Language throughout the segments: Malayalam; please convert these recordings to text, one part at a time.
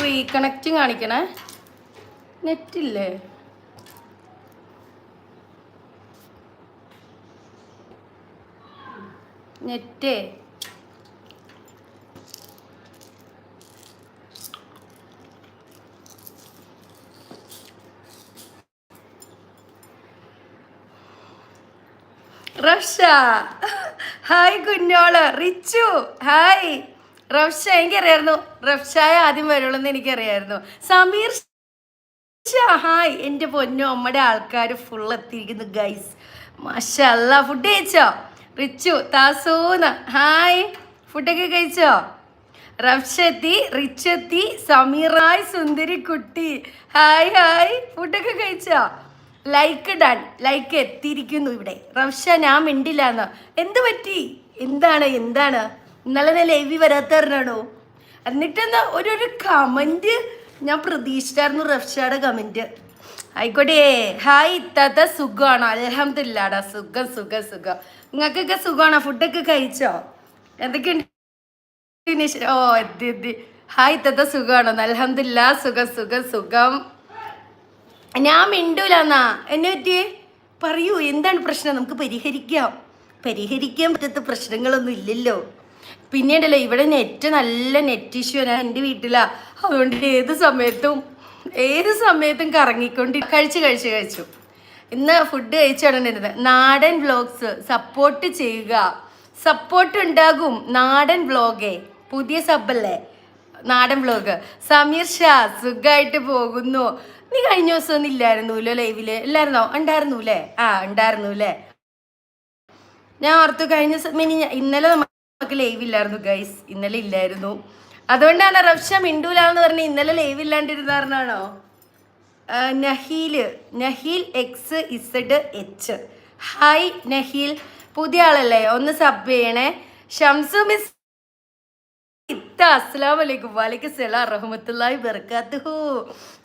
റീകണക്റ്റിംഗ് കാണിക്കണേ. നെറ്റില്ലേ നെറ്റേ റഷ. ഹായ് കുഞ്ഞോൾ. റിച്ചു. ഹായ് റഫ്ഷ എനിക്കറിയായിരുന്നു. റഫ്ഷായ ആദ്യം വരുള്ളൂ എന്ന് എനിക്കറിയായിരുന്നു. സമീർ ഹായ്. എന്റെ പൊന്നു അമ്മയുടെ ആൾക്കാർ ഫുൾ എത്തിയിരിക്കുന്നു ഗൈസ് മഷല്ല ഫുഡ് കഴിച്ചോ? റിച്ചു താസൂന്ന് ഹായ്. ഫുഡൊക്കെ കഴിച്ചോ? റഫ്ഷെത്തി റിച്ചെത്തി സമീറായ് സുന്ദരി കുട്ടി. Hi hi. ഫുഡൊക്കെ കഴിച്ചോ? ലൈക്ക് ഡൺ ലൈക്ക് എത്തിയിരിക്കുന്നു ഇവിടെ. റഫ്ഷ ഞാൻ മിണ്ടില്ല എന്ന് എന്ത് പറ്റി? എന്താണ്? എന്താണ്? ഇന്നലെ ഞാൻ ലൈവി വരാത്തറിനാണോ എന്നിട്ടെന്താ ഒരു ഒരു കമന്റ് ഞാൻ പ്രതീക്ഷിച്ചായിരുന്നു റഫ്ഷയുടെ കമന്റ് ആയിക്കോട്ടെ. ഹായ് ഇത്താത്ത സുഖമാണോ അലഹമില്ലാടാ സുഖം സുഖം സുഖം. നിങ്ങൾക്കൊക്കെ സുഖമാണോ ഫുഡൊക്കെ കഴിച്ചോ? എന്തൊക്കെയുണ്ട് ഓ എത്തി എത്തി ഹായ് ഇത്താത്ത സുഖമാണോ അലഹമില്ല സുഖം സുഖം സുഖം. ഞാൻ മിണ്ടൂലെന്നാ. എന്നെ പറ്റി പറയൂ. എന്താണ് പ്രശ്നം? നമുക്ക് പരിഹരിക്കാം. പരിഹരിക്കാൻ പറ്റാത്ത പ്രശ്നങ്ങളൊന്നും ഇല്ലല്ലോ. പിന്നീടല്ലോ ഇവിടെ നെറ്റ് നല്ല നെറ്റ് ഇഷ്യൂ ആണ്. എന്റെ വീട്ടിലാ. അതുകൊണ്ട് ഏത് സമയത്തും ഏത് സമയത്തും കറങ്ങിക്കൊണ്ട് കഴിച്ച് കഴിച്ച് കഴിച്ചു. ഇന്ന് ഫുഡ് കഴിച്ചിടണ്ടിരുന്നത് നാടൻ വ്ലോഗ്സ് സപ്പോർട്ട് ചെയ്യുക. സപ്പോർട്ട് ഉണ്ടാകും നാടൻ വ്ളോഗേ പുതിയ സബല്ലേ നാടൻ വ്ലോഗ് സമീർ ഷാ സുഖമായിട്ട് പോകുന്നു. നീ കഴിഞ്ഞ ദിവസം ഒന്നും ഇല്ലായിരുന്നൂല്ലോ ലൈവിൽ ഇല്ലായിരുന്നോ? ഉണ്ടായിരുന്നു അല്ലേ ആ ഉണ്ടായിരുന്നു അല്ലേ ഞാൻ ഓർത്തു കഴിഞ്ഞ ദിവസം ഇന്നലെ ഇന്നലെ നമുക്ക് ലൈവ് ഇല്ലായിരുന്നു ഗൈസ് ഇന്നലെ ഇല്ലായിരുന്നു. അതുകൊണ്ടാണ് റഫ്ഷ മിണ്ടൂലാന്ന് പറഞ്ഞ ഇന്നലെ live ഇല്ലാണ്ടിരുന്നാണോ Naheel Naheel. X Z H hi Naheel. പുതിയ ആളല്ലേ? ഒന്ന് സബ് ചെയ്യണേ. ഷംസു മിസ് ഇത്ത അസ്സലാം വലൈക്കും വലൈക്കും സലാം റഹ്മത്തുള്ളാഹി ബർക്കാത്തുഹു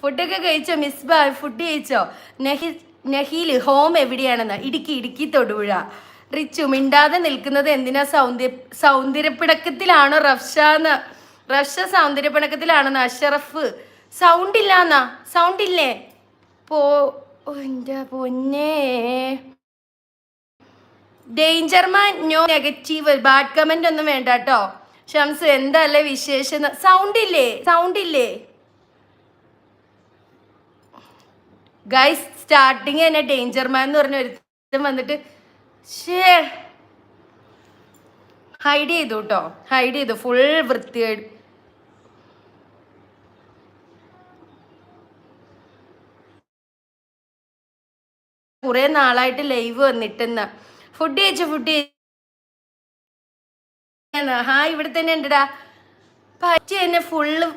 ഫുഡൊക്കെ കഴിച്ചോ മിസ് ബായ് ഫുഡ് കഴിച്ചോ? നഹി നഹീൽ ഹോം എവിടെയാണെന്ന്? ഇടുക്കി ഇടുക്കി തൊടുപുഴ. റിച്ചു മിണ്ടാതെ നിൽക്കുന്നത് എന്തിനാ? സൗന്ദര്യ സൗന്ദര്യപ്പിണക്കത്തിലാണോ റഫ്ഷാന്ന്? റഫ്ഷ സൗന്ദര്യപ്പിണക്കത്തിലാണെന്ന് അഷറഫ് സൗണ്ട് ഇല്ലാന്നാ സൗണ്ട് ഇല്ലേ പോ എന്റെ പൊന്നേ. Danger man no negative. Bad comment ഒന്നും വേണ്ട കേട്ടോ ഷംസ് എന്തല്ലേ വിശേഷം സൗണ്ട് ഇല്ലേ സൗണ്ട് ഇല്ലേ ഗൈസ് സ്റ്റാർട്ടിങ് തന്നെ ഡേഞ്ചർമാൻ എന്ന് പറഞ്ഞ ഒരു വന്നിട്ട് ഷേ ഹൈഡ് ചെയ്തു കേട്ടോ ഹൈഡ് ചെയ്തു. ഫുൾ വൃത്തിയായി കുറെ നാളായിട്ട് ലൈവ് വന്നിട്ടെന്ന്. ഫുഡ് കഴിച്ചു ഫുഡ് ഹാ ഇവിടെ തന്നെ ഉണ്ടടാ. പറ്റി തന്നെ ഫുള്ള്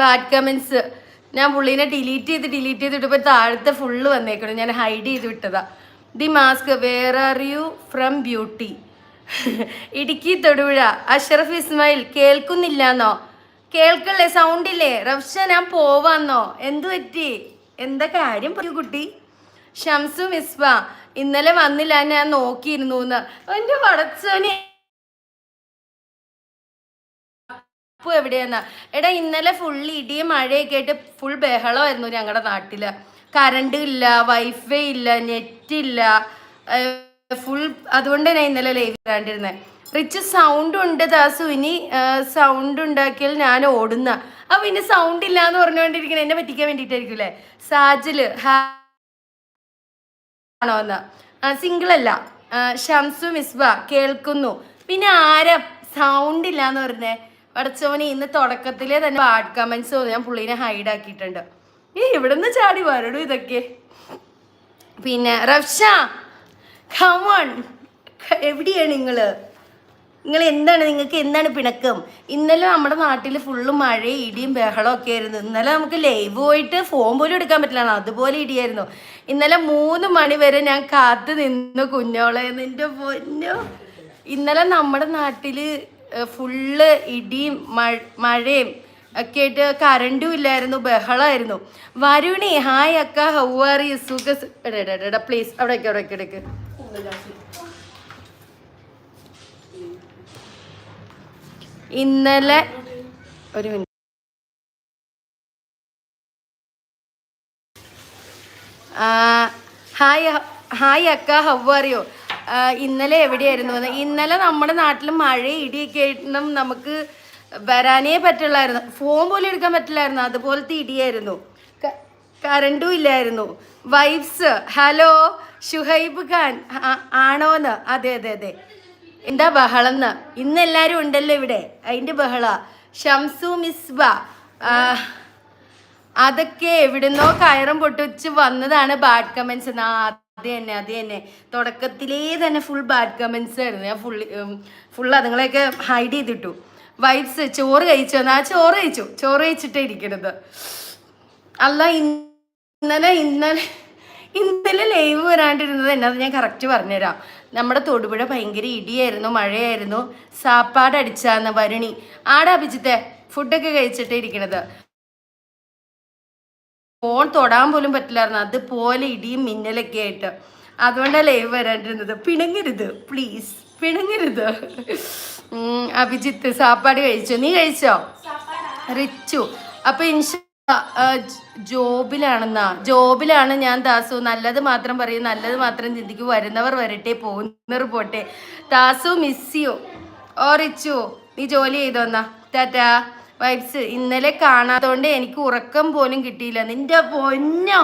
ബാഡ് കമൻസ് ഞാൻ പുള്ളീനെ ഡിലീറ്റ് ചെയ്ത് ഡിലീറ്റ് ചെയ്തിട്ട് ഇപ്പൊ താഴത്തെ ഫുള്ള് വന്നേക്കണം. ഞാൻ ഹൈഡ് ചെയ്ത് വിട്ടതാ. The mask where are you from beauty Idukki Thodupuzha. Ashraf Ismail കേൾക്കുന്നില്ലാന്നോ? കേൾക്കല്ലേ സൗണ്ടില്ലേ റഫ്ഷ ഞാൻ പോവാന്നോ? എന്തു പറ്റി? എന്താ കാര്യം പറയൂ കുട്ടി. ഷംസു മിസ്ബ ഇന്നലെ വന്നില്ല ഞാൻ നോക്കിയിരുന്നു എന്ന് എന്റെ പടച്ചോനെ എവിടെയാന്നാ? എടാ ഇന്നലെ ഫുൾ ഇടിയും മഴയൊക്കെ ആയിട്ട് ഫുൾ ബഹളമായിരുന്നു ഞങ്ങളുടെ നാട്ടിൽ. കറണ്ട് ഇല്ല വൈഫൈ ഇല്ല നെറ്റ് ഇല്ല ഫുൾ അതുകൊണ്ട് ഞാൻ ഇന്നലെ ലൈവ് ഇടാണ്ടിരുന്നത് റിച്ച് സൗണ്ട് ഉണ്ട് ദാസു ഇനി സൗണ്ട് ഉണ്ടാക്കിയാൽ ഞാൻ ഓടുന്ന. അപ്പൊ ഇനി സൗണ്ട് ഇല്ല എന്ന് പറഞ്ഞുകൊണ്ടിരിക്കുന്നത് എന്നെ പറ്റിക്കാൻ വേണ്ടിയിട്ടായിരിക്കും അല്ലേ സാജിൽ ആണോ എന്ന്. സിംഗിൾ അല്ല. ഷംസു മിസ്ബ കേൾക്കുന്നു. പിന്നെ ആരാ? സൗണ്ട് ഇല്ല എന്ന് പറഞ്ഞേ. പഠിച്ചവന് ഇന്ന് തുടക്കത്തിലെ തന്നെ ബാഡ് കമൻസ് ഞാൻ പുള്ളീനെ ഹൈഡ് ആക്കിയിട്ടുണ്ട്. ഈ ഇവിടുന്ന് ചാടി വരടൂ ഇതൊക്കെ. പിന്നെ റഫ്ഷ ഖമോൺ എവിടെയാണ് നിങ്ങൾ നിങ്ങൾ എന്താണ് നിങ്ങൾക്ക് എന്താണ് പിണക്കം? ഇന്നലെ നമ്മുടെ നാട്ടിൽ ഫുള്ള് മഴയും ഇടിയും ബഹളം ഒക്കെ ആയിരുന്നു. ഇന്നലെ നമുക്ക് ലൈവ് പോയിട്ട് ഫോൺ പോലും എടുക്കാൻ പറ്റില്ല. അതുപോലെ ഇടിയായിരുന്നു. ഇന്നലെ മൂന്ന് മണി വരെ ഞാൻ കാത്തു നിന്നു കുഞ്ഞോളെ നിന്റെ പൊന്നോ. ഇന്നലെ നമ്മുടെ നാട്ടിൽ ഫുള്ള് ഇടിയും മഴ മഴയും ഒക്കെ ആയിട്ട് കറണ്ടും ഇല്ലായിരുന്നു ബഹളമായിരുന്നു വരുണി ഹായ് അക്ക ഹൗ ആർ യു സുഖ എടാ പ്ലീസ് അവിടെ അവിടെ ഇടയ്ക്ക് ഇന്നലെ ഒരു മിനിറ്റ്. ഹായ് ഹായ് അക്ക ഹൗ ആർ യു ഇന്നലെ എവിടെയായിരുന്നു? ഇന്നലെ നമ്മുടെ നാട്ടിൽ മഴ ഇടിയൊക്കെ ആയിട്ടും നമുക്ക് വരാനേ പറ്റുള്ളായിരുന്നു. ഫോൺ പോലും എടുക്കാൻ പറ്റില്ലായിരുന്നു. അതുപോലത്തെ ഇടിയായിരുന്നു. കറണ്ടും ഇല്ലായിരുന്നു. വൈഫ്സ് ഹലോ ഷുഹൈബ് ഖാൻ ആണോന്ന്? അതെ അതെ അതെ. എന്താ ബഹളന്ന്? ഇന്ന് എല്ലാവരും ഉണ്ടല്ലോ ഇവിടെ. അതിന്റെ ബഹള. ഷംസു മിസ്ബ അതൊക്കെ എവിടുന്നോ കയറും പൊട്ടിച്ച് വന്നതാണ് ബാഡ് കമൻസ് എന്നാ. അത് തന്നെ അത് തന്നെ. തുടക്കത്തിലേ തന്നെ ഫുൾ ബാഡ് കമൻസ് ആയിരുന്നു. ഞാൻ ഫുൾ ഫുൾ അതുങ്ങളെയൊക്കെ ഹൈഡ് ചെയ്തിട്ടു. വൈബ്സ് ചോറ് കഴിച്ചു എന്നാ ചോറ് കഴിച്ചു. ചോറ് കഴിച്ചിട്ടേ ഇരിക്കണത്. അല്ല ഇന്നലെ ഇന്നലെ ഇന്നലെ ലൈവ് വരാണ്ടിരുന്നത് എന്നത് ഞാൻ കറക്റ്റ് പറഞ്ഞുതരാം. നമ്മുടെ തൊടുപുഴ ഭയങ്കര ഇടിയായിരുന്നു മഴയായിരുന്നു. സാപ്പാട് അടിച്ചാന്ന് വരുണി. ആടാ അഭിജിത്തെ ഫുഡൊക്കെ കഴിച്ചിട്ടേ ഇരിക്കണത്. ഫോൺ തൊടാൻ പോലും പറ്റില്ലായിരുന്നു. അതുപോലെ ഇടിയും മിന്നലൊക്കെ ആയിട്ട്. അതുകൊണ്ടാണ് ലൈവ് വരാണ്ടിരുന്നത്. പിണങ്ങരുത് പ്ലീസ് പിണങ്ങരുത്. അഭിജിത്ത് സാപ്പാട് കഴിച്ചു? നീ കഴിച്ചോ? റിച്ചു. അപ്പൊ ഇൻഷ ജോബിലാണെന്നാ? ജോബിലാണ് ഞാൻ ദാസു. നല്ലത് മാത്രം പറയും നല്ലത് മാത്രം ചിന്തിക്കും. വരുന്നവർ വരട്ടെ പോകുന്നവർ പോട്ടെ. ദാസു മിസ് യു ഓ റിച്ചു നീ ജോലി ചെയ്തോന്നാ ടാറ്റാ. വൈബ്സ് ഇന്നലെ കാണാത്തോണ്ട് എനിക്ക് ഉറക്കം പോലും കിട്ടിയില്ല. നിന്റെ പൊന്നോ?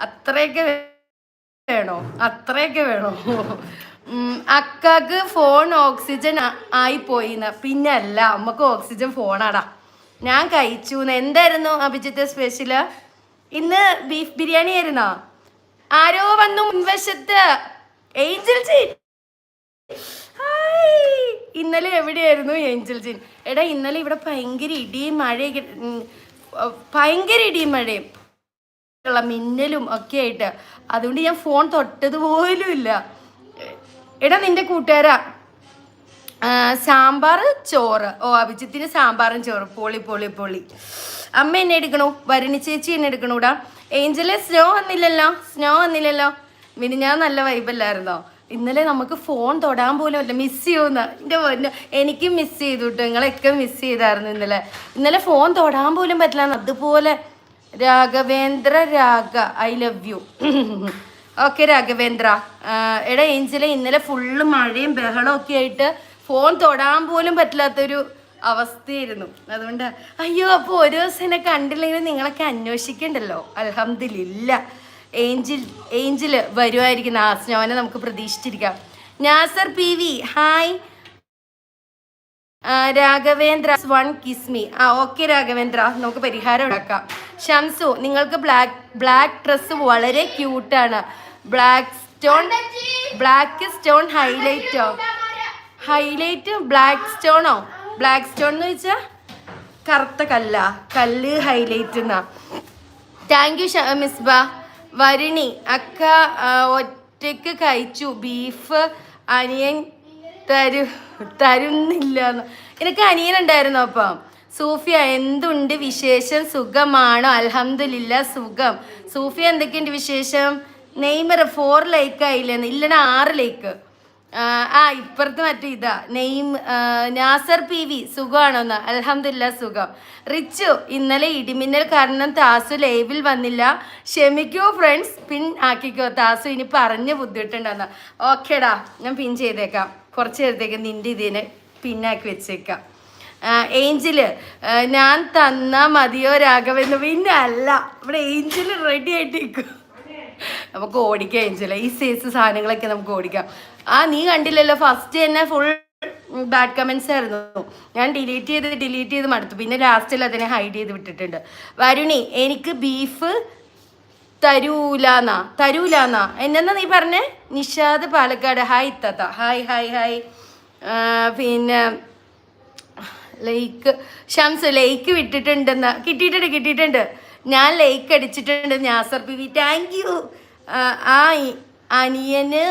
അത്രയൊക്കെ വേണോ? അത്രയൊക്കെ വേണോ? അക്കാക്ക് ഫോൺ ഓക്സിജൻ ആ- ആയി പോയിന്ന് പിന്നെ അല്ല അമ്മയ്ക്ക് ഓക്സിജൻ ഫോണാടാ ഞാൻ കഴിച്ചു എന്തായിരുന്നു അഭിജിത്ത് സ്പെഷ്യൽ ഇന്ന് ബീഫ് ബിരിയാണി ആയിരുന്നോ? ആരോ വന്നു മുൻവശത്ത്. ഏഞ്ചൽ ജീൻ ഇന്നലെ എവിടെയായിരുന്നു ഏഞ്ചൽ ജീൻ എടാ ഇന്നലെ ഇവിടെ ഭയങ്കര ഇടിയും മഴയൊക്കെ ഭയങ്കര ഇടിയും മഴയും. മിന്നലും ഒക്കെ ആയിട്ട്. അതുകൊണ്ട് ഞാൻ ഫോൺ തൊട്ടത് പോലും ഇല്ല. എടാ നിന്റെ കൂട്ടുകാരാ. സാമ്പാർ ചോറ്. ഓ അഭിജിത്തിന് സാമ്പാറും ചോറ്. പൊളി പൊളി പൊളി. അമ്മ എന്നെ എടുക്കണു. വരുണി ചേച്ചി എന്നെ എടുക്കണൂടാ. ഏഞ്ചലെ സ്നോ വന്നില്ലല്ലോ? സ്നോ വന്നില്ലല്ലോ? പിന്നെ ഞാൻ നല്ല വൈബല്ലായിരുന്നോ? ഇന്നലെ നമുക്ക് ഫോൺ തൊടാൻ പോലും അല്ല. മിസ് ചെയ്യുന്ന. എന്റെ പൊന്നു എനിക്കും മിസ് ചെയ്തു കേട്ടോ നിങ്ങളെയൊക്കെ മിസ് ചെയ്തായിരുന്നു ഇന്നലെ. ഇന്നലെ ഫോൺ തൊടാൻ പോലും പറ്റില്ല അതുപോലെ Raghavendra Ragha I love you okay Raghavendra. എടാ ഏഞ്ചലെ ഇന്നലെ ഫുള്ള് മഴയും ബഹളം ഒക്കെ ആയിട്ട് ഫോൺ തൊടാൻ പോലും പറ്റില്ലാത്തൊരു അവസ്ഥയായിരുന്നു. അതുകൊണ്ട് അയ്യോ അപ്പോൾ ഒരു ദിവസം എന്നെ കണ്ടില്ലെങ്കിൽ നിങ്ങളൊക്കെ അന്വേഷിക്കണ്ടല്ലോ? അലഹമില്ല ഏഞ്ചിൽ ഏഞ്ചിൽ വരുമായിരിക്കും നാസ്നോനെ സ്നോനെ നമുക്ക് പ്രതീക്ഷിച്ചിരിക്കാം. Nasar P V hi. Raghavendra one kiss me ah okay Raghavendra. നമുക്ക് പരിഹാരം ഉണ്ടാക്കാം. ഷംസു നിങ്ങൾക്ക് ബ്ലാക്ക് ബ്ലാക്ക് ഡ്രസ്സ് വളരെ ക്യൂട്ടാണ് ബ്ലാക്ക് സ്റ്റോൺ ബ്ലാക്ക് സ്റ്റോൺ ഹൈലൈറ്റോ ഹൈലൈറ്റ് ബ്ലാക്ക് സ്റ്റോണോ ബ്ലാക്ക് സ്റ്റോൺ എന്ന് വെച്ചാൽ കറുത്ത കല്ല കല്ല് ഹൈലൈറ്റ് എന്നാ താങ്ക് യു മിസ്ബ വരുണി അക്ക ഒറ്റയ്ക്ക് കഴിച്ചു. ബീഫ് അനിയൻ തരു തരുന്നില്ല എനിക്ക് അനിയൻ ഉണ്ടായിരുന്നു അപ്പം? സൂഫിയ എന്തുണ്ട് വിശേഷം? സുഖമാണോ? അലഹമില്ല സുഖം. സൂഫിയ എന്തൊക്കെയുണ്ട് വിശേഷം? നെയ്മർ ഫോർ ലൈക്ക് ആയില്ലെന്ന് ഇല്ലെന്ന ആറ് ലൈക്ക് ആ, ഇപ്പുറത്ത് മറ്റേ ഇതാ. നെയ്മ് നാസർ പി വി സുഖമാണോന്ന്? അലഹമില്ല സുഖം. റിച്ചു ഇന്നലെ ഇടിമിന്നൽ കാരണം താസു ലൈവിൽ വന്നില്ല. ക്ഷമിക്കൂ ഫ്രണ്ട്സ് പിൻ ആക്കിക്കോ. താസു ഇനി പറഞ്ഞ് ബുദ്ധിമുട്ടുണ്ടെന്ന്. ഓക്കേടാ ഞാൻ പിൻ ചെയ്തേക്കാം. കുറച്ച് നേരത്തേക്ക് നിന്റെ ഇതിനെ പിന്നാക്കി വെച്ചേക്കാം. ഏഞ്ചിൽ ഞാൻ തന്നാ മതിയോ രാഘവെന്ന് പിന്നെ അല്ല ഇവിടെ ഏഞ്ചിൽ റെഡി ആയിട്ടിരിക്കും നമുക്ക് ഓടിക്കുകയും ഏഞ്ചല ഈ സൈസ് സാധനങ്ങളൊക്കെ നമുക്ക് ഓടിക്കാം. ആ നീ കണ്ടില്ലല്ലോ ഫസ്റ്റ് തന്നെ ഫുൾ ബാഡ് കമൻസ് ആയിരുന്നു. ഞാൻ ഡിലീറ്റ് ചെയ്ത് ഡിലീറ്റ് ചെയ്ത് മടുത്തു. പിന്നെ ലാസ്റ്റിൽ അതിനെ ഹൈഡ് ചെയ്ത് വിട്ടിട്ടുണ്ട്. വരുണി എനിക്ക് ബീഫ് തരൂലാന്നാ തരൂലാന്നാ. എന്നെന്നാ നീ പറഞ്ഞേ? നിഷാദ് പാലക്കാട്. ഹായ് തത്ത ഹായ് ഹായ് ഹായ് പിന്നെ ലൈക്ക് ഷംസ് ലൈക്ക് വിട്ടിട്ടുണ്ടെന്ന്. കിട്ടിയിട്ടുണ്ട് കിട്ടിയിട്ടുണ്ട്. ഞാൻ ലൈക്ക് അടിച്ചിട്ടുണ്ട് ഞാസർ വി. താങ്ക് യു ആ അനിയന്